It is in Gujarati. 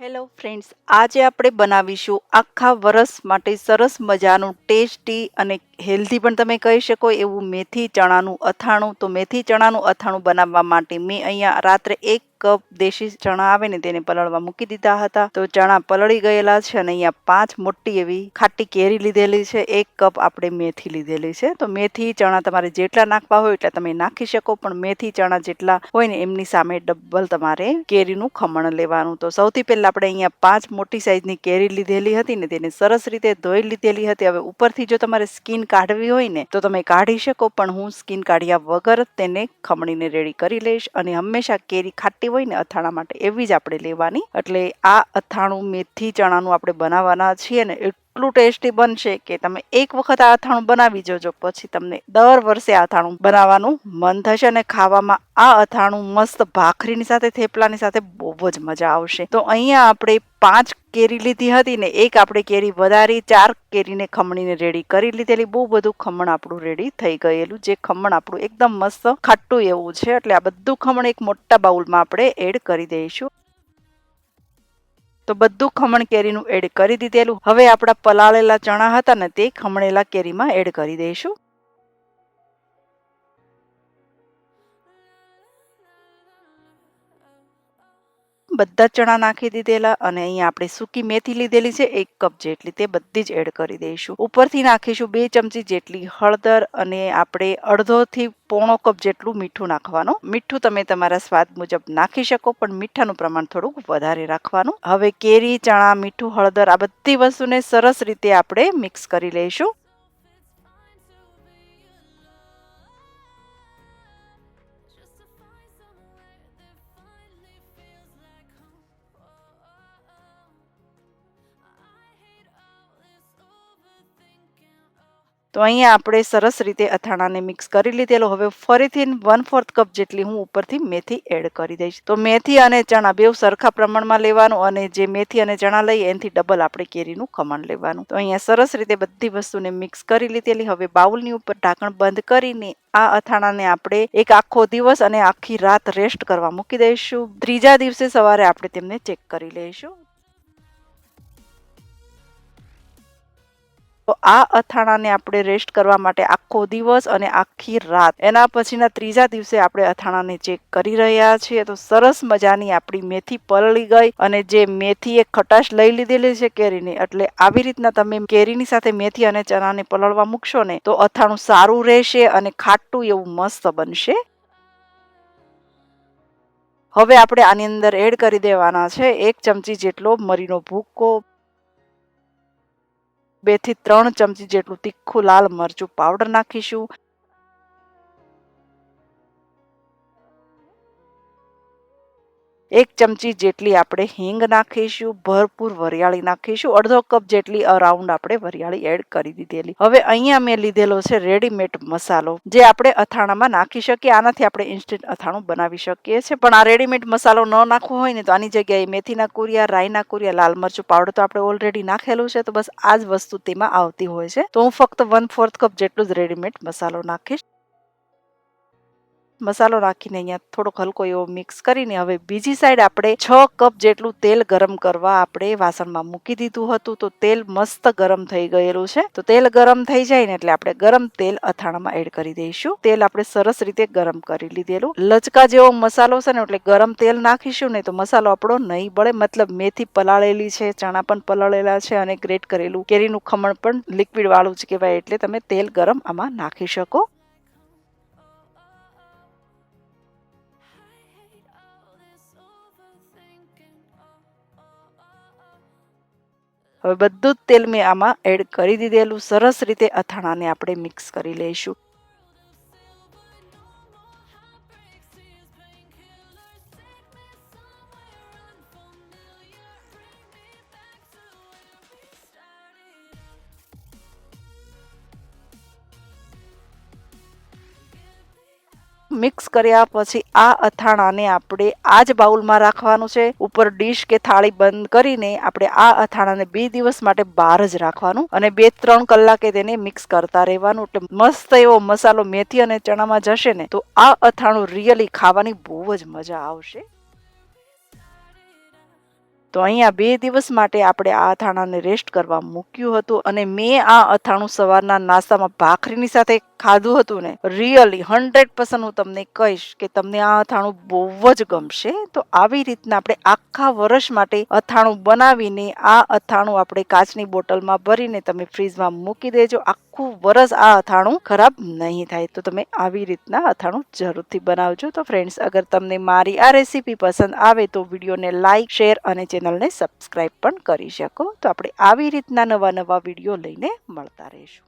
હેલો ફ્રેન્ડ્સ આજે આપણે બનાવીશું આખા વરસ માટે સરસ મજાનું ટેસ્ટી અને હેલ્ધી પણ તમે કહી શકો એવું મેથી ચણાનું અથાણું. તો મેથી ચણાનું અથાણું બનાવવા માટે મેં અહીંયા રાત્રે એક કપ દેશી ચણા આવે ને તેને પલળવા મૂકી દીધા હતા. તો ચણા પલળી ગયેલા છે અને અહીંયા પાંચ મોટી એવી ખાટી કેરી લીધેલી છે. એક કપ આપણે મેથી લીધેલી છે. તો મેથી ચણા તમારે જેટલા નાખવા હોય એટલા તમે નાખી શકો, પણ મેથી ચણા જેટલા હોય ને એમની સામે ડબલ તમારે કેરીનું ખમણ લેવાનું. તો સૌથી પહેલા આપણે અહીંયા પાંચ મોટી સાઈઝની કેરી લીધેલી હતી ને તેને સરસ રીતે ધોઈ લીધેલી હતી. હવે ઉપરથી જો તમારે સ્કીન કાઢવી હોય ને, તો તમે કાઢી શકો, પણ હું સ્કીન કાઢ્યા વગર તેને ખમણીને રેડી કરી લઈશ. અને હંમેશા કેરી ખાટી હોય ને અથાણા માટે, એવી જ આપણે લેવાની. એટલે આ અથાણું મેથી ચણાનું આપણે બનાવવાના છીએ ને એટલું ટેસ્ટી બનશે કે તમે એક વખત આ અથાણું બનાવી જોજો, પછી તમને દર વર્ષે આ અથાણું બનાવવાનું મન થશે અને ખાવામાં આ અથાણું મસ્ત ભાખરીની સાથે, થેપલાની સાથે બહુ જ મજા આવશે. તો અહીંયા આપણે પાંચ કેરી લીધી હતી ને એક આપણે કેરી વધારી, ચાર કેરીને ખમણીને રેડી કરી લીધેલી. બહુ બધું ખમણ આપણું રેડી થઈ ગયેલું. જે ખમણ આપણું એકદમ મસ્ત ખાટું એવું છે, એટલે આ બધું ખમણ એક મોટા બાઉલમાં આપણે એડ કરી દઈશું. તો બધું ખમણ કેરીનું એડ કરી દીધેલું. હવે આપણા પલાળેલા ચણા હતા ને તે ખમણેલા કેરીમાં એડ કરી દઈશું. બધા ચણા નાખી દીધેલા અને અહીંયા આપણે સૂકી મેથી લીધેલી છે, એક કપ જેટલી. તે બધી જ એડ કરી દઈશું. ઉપરથી નાખીશું બે ચમચી જેટલી હળદર અને આપણે અડધોથી પોણો કપ જેટલું મીઠું નાખવાનું. મીઠું તમે તમારા સ્વાદ મુજબ નાખી શકો, પણ મીઠાનું પ્રમાણ થોડુંક વધારે રાખવાનું. હવે કેરી, ચણા, મીઠું, હળદર આ બધી વસ્તુને સરસ રીતે આપણે મિક્સ કરી લઈશું. તો અહીંયા આપણે સરસ રીતે અથાણાને મિક્સ કરી લીધેલો. હવે ફરીથી વન ફોર્થ કપ જેટલી હું ઉપરથી મેથી એડ કરી દઈશ. તો મેથી અને ચણા બેવ સરખા પ્રમાણમાં લેવાનું અને જે મેથી અને ચણા લઈએ એનાથી ડબલ આપણે કેરીનું ખમણ લેવાનું. તો અહીંયા સરસ રીતે બધી વસ્તુને મિક્સ કરી લીધેલી. હવે બાઉલની ઉપર ઢાંકણ બંધ કરીને આ અથાણાને આપણે એક આખો દિવસ અને આખી રાત રેસ્ટ કરવા મૂકી દઈશું. ત્રીજા દિવસે સવારે આપણે તેમને ચેક કરી લઈશું. તો આ અથાણાને આપણે રેસ્ટ કરવા માટે આખો દિવસ અને આખી રાત. એના પછીના ત્રીજા દિવસે આપણે અથાણાને ચેક કરી રહ્યા છીએ તો સરસ મજાની આપણી મેથી પલળી ગઈ અને જે મેથી એ ખટાશ લઈ લીધેલી છે કેરીની, એટલે આવી રીતના તમે કેરીની સાથે મેથી અને ચણાને પલળવા મૂકશો ને તો અથાણું સારું રહેશે અને ખાટું એવું મસ્ત બનશે. હવે આપણે આની અંદર એડ કરી દેવાના છે એક ચમચી જેટલો મરીનો ભૂકો. બેથી ત્રણ ચમચી જેટલું તીખું લાલ મરચું પાવડર નાખીશું. એક ચમચી જેટલી આપણે હિંગ નાખીશું, ભરપૂર વરિયાળી નાખીશું, અડધો કપ જેટલી અરાઉન્ડ આપણે વરિયાળી એડ કરી દીધેલી. હવે અહીંયા મેં લીધેલો છે રેડીમેડ મસાલો, જે આપણે અથાણામાં નાખી શકીએ, આનાથી આપણે ઇન્સ્ટન્ટ અથાણું બનાવી શકીએ છીએ. પણ આ રેડીમેડ મસાલો ન નાખવો હોય ને તો આની જગ્યાએ મેથીના કુરિયા રાઈના કુરિયા, લાલ મરચું પાવડર તો આપણે ઓલરેડી નાખેલું છે, તો બસ આ જ વસ્તુ તેમાં આવતી હોય છે. તો હું ફક્ત વન ફોર્થ કપ જેટલું જ રેડીમેડ મસાલો નાખીશ. મસાલો નાખીને અહીંયા થોડોક હલકો એવો મિક્સ કરીને હવે બીજી સાઈડ આપણે છ કપ જેટલું તેલ ગરમ કરવા આપણે વાસણમાં મૂકી દીધું હતું. તો તેલ મસ્ત ગરમ થઈ ગયેલું છે. તો તેલ ગરમ થઈ જાય ને એટલે આપણે ગરમ તેલ અથાણામાં એડ કરી દઈશું. તેલ આપણે સરસ રીતે ગરમ કરી લીધેલું. લચકા જેવો મસાલો છે ને એટલે ગરમ તેલ નાખીશું ને તો મસાલો આપણો નહીં બળે. મતલબ મેથી પલાળેલી છે, ચણા પણ પલાળેલા છે અને ગ્રેટ કરેલું કેરીનું ખમણ પણ લિક્વિડ વાળું જ કહેવાય. એટલે તમે તેલ ગરમ આમાં નાખી શકો. હવે બધું જ તેલ મેં આમાં એડ કરી દીધેલું. સરસ રીતે અથાણાને આપણે મિક્સ કરી લઈશું. મિક્સ કર્યા પછી આ અથાણાને આપણે આ જ બાઉલમાં રાખવાનું છે. ઉપર ડીશ કે થાળી બંધ કરીને આપણે આ અથાણાને બે દિવસ માટે બહાર જ રાખવાનું અને બે ત્રણ કલાકે તેને મિક્સ કરતા રહેવાનું. એટલે મસ્ત એવો મસાલો મેથી અને ચણામાં જશે ને તો આ અથાણું રિયલી ખાવાની બહુ જ મજા આવશે. તો અહીંયા બે દિવસ માટે આપણે આ અથાણાને રેસ્ટ કરવા મૂક્યું હતું અને મેં આ અથાણું સવારના નાસ્તામાં ભાખરીની સાથે ખાધું હતું ને રિયલી હંડ્રેડ પર્સન્ટ હું તમને કહીશ કે તમને આ અથાણું બહુ જ ગમશે. તો આવી રીતના આપણે આખા વર્ષ માટે અથાણું બનાવીને આ અથાણું આપણે કાચની બોટલમાં ભરીને તમે ફ્રીજમાં મૂકી દેજો. આખું વરસ આ અથાણું ખરાબ નહીં થાય. તો તમે આવી રીતના અથાણું જરૂરથી બનાવજો. તો ફ્રેન્ડ્સ અગર તમને મારી આ રેસીપી પસંદ આવે તો વિડીયોને લાઇક શેર અને ચેનલને સબસ્ક્રાઈબ પણ કરી શકો. તો આપણે આવી રીતના નવા નવા વીડિયો લઈને મળતા રહીશું.